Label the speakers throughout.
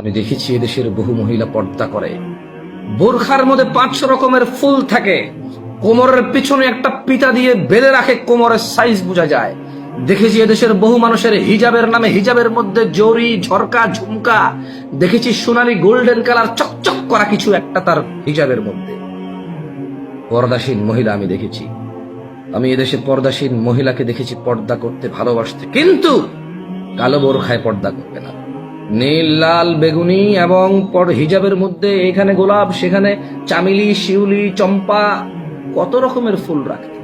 Speaker 1: আমি দেখেছি এদেশের বহু মহিলা পর্দা করে। বোরখার মধ্যে পাঁচশো রকমের ফুল থাকে। কোমরের পিছনে একটা পিতা দিয়ে বেঁধে রাখে, কোমরের সাইজ বোঝা যায়। দেখেছি এদেশের বহু মানুষের হিজাবের নামে, হিজাবের মধ্যে জরি, ঝরকা, ঝুমকা। দেখেছি সোনালি গোল্ডেন কালার চকচক করা কিছু একটা তার হিজাবের মধ্যে। পর্দাসীন মহিলা আমি দেখেছি। আমি এদেশে পর্দাসীন মহিলাকে দেখেছি পর্দা করতে ভালোবাসতে। কিন্তু কালো বোরখায় পর্দা করবে না। নীল, লাল, বেগুনি এবং পর- হিজাবের মধ্যে এখানে গোলাপ, সেখানে চামিলি, শিউলি, চম্পা, কত রকমের ফুল রাখতে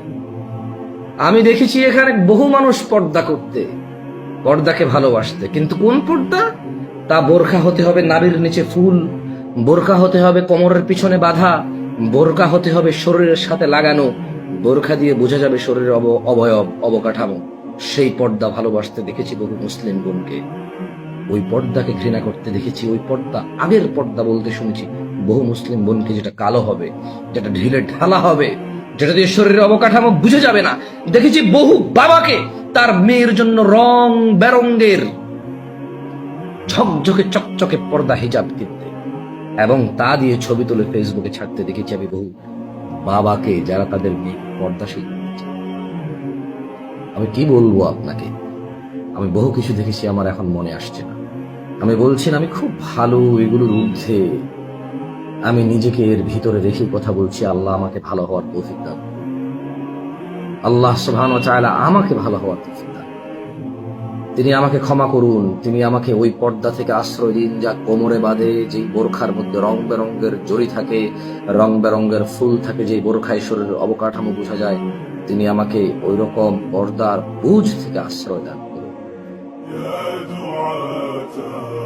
Speaker 1: আমি দেখেছি এখানে বহু মানুষ পর্দা করতে, পর্দাকে ভালোবাসতে। কিন্তু কোন পর্দা? তা বোরখা হতে হবে নারীর নিচে ফুল, বোরখা হতে হবে কোমরের পিছনে বাঁধা, বোরখা হতে হবে শরীরের সাথে লাগানো, বোরখা দিয়ে বোঝা যাবে শরীরের অব- অবয়ব, অবকাঠামো। সেই পর্দা ভালোবাসতে দেখেছি বহু মুসলিম বোনকে। ওই পর্দাকে ঘৃণা করতে দেখেছি, ওই পর্দা আগের পর্দা বলতে শুনেছি। বহু মুসলিম বোনকে যেটা কালো হবে, যেটা ঢিলে ঢালা হবে, যেটা দিয়ে শরীরের অবকাঠামো বুঝে যাবে না, দেখেছি বহু বাবাকে তার মেয়ের জন্য রং বেরঙ্গের ঝকঝকে চকচকে পর্দা হিজাব কিনতে। এবং তা দিয়ে ছবি তুলে ফেসবুকে ছাড়তে দেখেছি আমি বহু বাবাকে যারা তাদের মেয়ে পর্দাশীল করেছে। আমি কি বলব আপনাকে? আমি বহু কিছু দেখেছি, আমার এখন মনে আসছে না। আমি বলছি আমি খুব ভালো এগুলোর ঊর্ধ্বে। আমি নিজেকে এর ভিতরে রেখে কথা বলছি, আল্লাহ আমাকে ভালো হওয়ার তৌফিক দান আল্লাহ সুবহান চাইলা আমাকে ভালো হওয়ার তৌফিক দান তিনি আমাকে ক্ষমা করুন, তিনি আমাকে ওই পর্দা থেকে আশ্রয় দিন, যা কোমরে বাঁধে, যেই বোরখার মধ্যে রং বেরঙ্গের জড়ি থাকে, রং বেরঙ্গের ফুল থাকে, যেই বোরখায় শরীরের অবকাঠামো বোঝা যায়, তিনি আমাকে ওই রকম পর্দার বুঝ থেকে আশ্রয় দান
Speaker 2: يا دعاة.